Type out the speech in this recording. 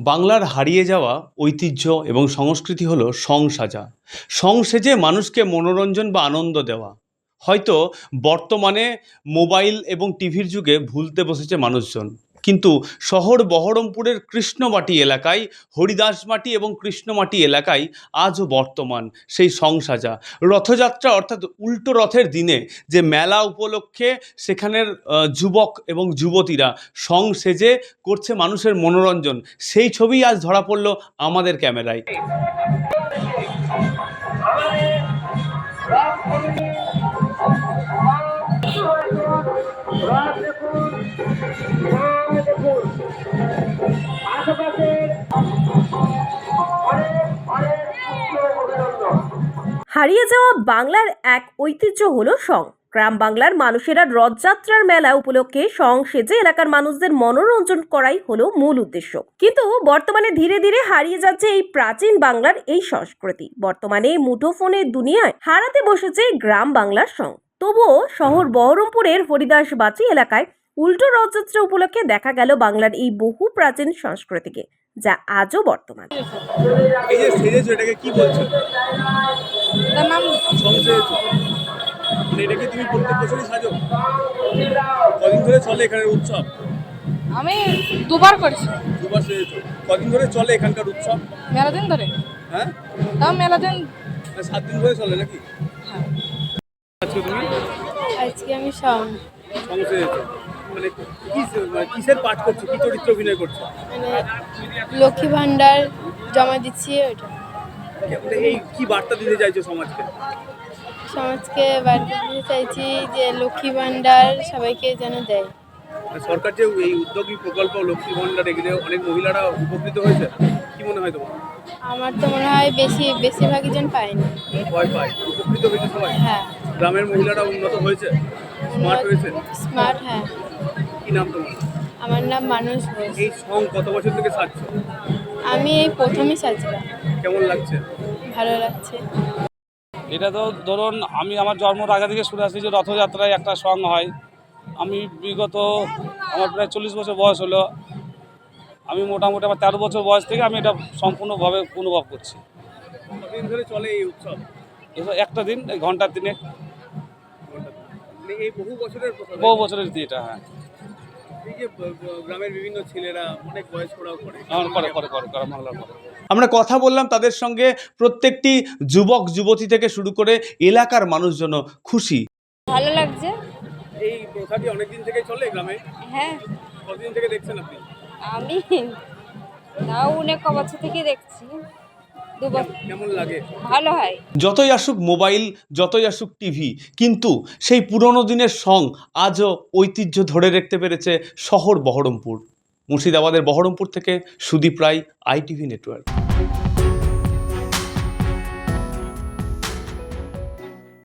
বাংলার হারিয়ে যাওয়া ঐতিহ্য এবং সংস্কৃতি হলো সং সেজে। মানুষকে মনোরঞ্জন বা আনন্দ দেওয়া। হয়তো বর্তমানে মোবাইল এবং টিভির যুগে ভুলতে বসেছে মানুষজন। কিন্তু শহর বহরমপুরের কৃষ্ণমাটি এলাকায়, হরিদাসমাটি এবং কৃষ্ণমাটি এলাকায় আজও বর্তমান সেই সংসাজা। রথযাত্রা অর্থাৎ উল্টো রথের দিনে যে মেলা উপলক্ষে সেখানের যুবক এবং যুবতীরা সং সেজে করছে মানুষের মনোরঞ্জন, সেই ছবি আজ ধরা পড়ল আমাদের ক্যামেরায়। হারিয়ে যাওয়া বাংলার এক ঐতিহ্য হলো সং। গ্রাম বাংলার মানুষেরা রথযাত্রার মেলা উপলক্ষে সং সেজে এলাকার মানুষদের মনোরঞ্জন করাই হলো মূল উদ্দেশ্য। কিন্তু বর্তমানে ধীরে ধীরে হারিয়ে যাচ্ছে এই প্রাচীন বাংলার এই সংস্কৃতি। বর্তমানে মুঠোফোনের দুনিয়ায় হারাতে বসেছে গ্রাম বাংলার সং। তবুও শহর বহরমপুরের হরিদাসবাচি এলাকায় উল্টো রথযাত্রা উপলক্ষে দেখা গেল বাংলার এই বহু প্রাচীন সংস্কৃতিকে যা আজও বর্তমান। এই যে সেজেছো এটাকে কি বলছো তার নাম সংসেজেছো মানে এটাকে তুমি প্রত্যেক বছরই সাজো? কদিন ধরে চলে এখানের উৎসব? আমি দুবার করেছি। দুবার সেজেছো কদিন ধরে চলে এখানকার উৎসব? মেলা দিন ধরে। হ্যাঁ? তাও মেলা দিন। সাত দিন ধরে চলে নাকি? হ্যাঁ। আজকে তুমি? আজকে আমি সং সংসেজেছো মানে মানে কিসের পাঠ করছ? কি চরিত্র অভিনয় করছ? মানে লক্ষ্মী ভাণ্ডার জমা দিচ্ছি ওইটা। মানে এই কি বার্তা দিতে চাইছো সমাজকে? সমাজকে বার্তা দিতে চাইছি যে লক্ষ্মী ভান্ডার সবাইকে যেন দেয়। সরকার যে এই উদ্যোগী প্রকল্প লক্ষ্মী ভাণ্ডার এগুলো অনেক মহিলারা উপকৃত হয়েছে কি মনে হয় তোমার? আমার তো মনে হয় বেশি বেশিরভাগই জন পায়নি। ভয় পায় উপকৃত হয়েছে সবাই? হ্যাঁ। গ্রামের মহিলারা উন্নত হয়েছে স্মার্ট হয়েছে? স্মার্ট হ্যাঁ। কি নাম তোমার? আমার নাম মানুষ ঘোষ। এই সং কত বছর থেকে সাজছো? আমি এই প্রথমই সাজলাম। কেমন লাগছে? ভালো লাগছে। এটা তো ধরুন আমি আমার জন্মর আগে থেকে শুনে আসছি যে রথযাত্রায় একটা সং হয়। আমি বিগত আমার প্রায় চল্লিশ বছর বয়স হলো। আমি মোটামুটি আমার তেরো বছর বয়স থেকে আমি এটা সম্পূর্ণভাবে অনুভব করছি। ধরে চলে এই উৎসব? একটা দিন এই ঘণ্টার দিনে। মানে এই বহু বছরের বহু বছরের দিয়ে এটা হ্যাঁ। আমরা কথা বললাম তাদের সঙ্গে প্রত্যেকটি যুবক যুবতী থেকে শুরু করে এলাকার মানুষজন খুশি। ভালো লাগছে। এই প্রথাটি অনেকদিন থেকে চলে গ্রামে? হ্যাঁ। কতদিন থেকে দেখছেন আপনি? আমি তাও অনেক বছর থেকে দেখছি। কেমন লাগে? ভালো হয়। যতই আসুক মোবাইল যতই আসুক টিভি কিন্তু সেই পুরনো দিনের সং আজও ঐতিহ্য ধরে রাখতে পেরেছে শহর বহরমপুর। মুর্শিদাবাদের বহরমপুর থেকে সুদীপ রায় আইটিভি নেটওয়ার্ক।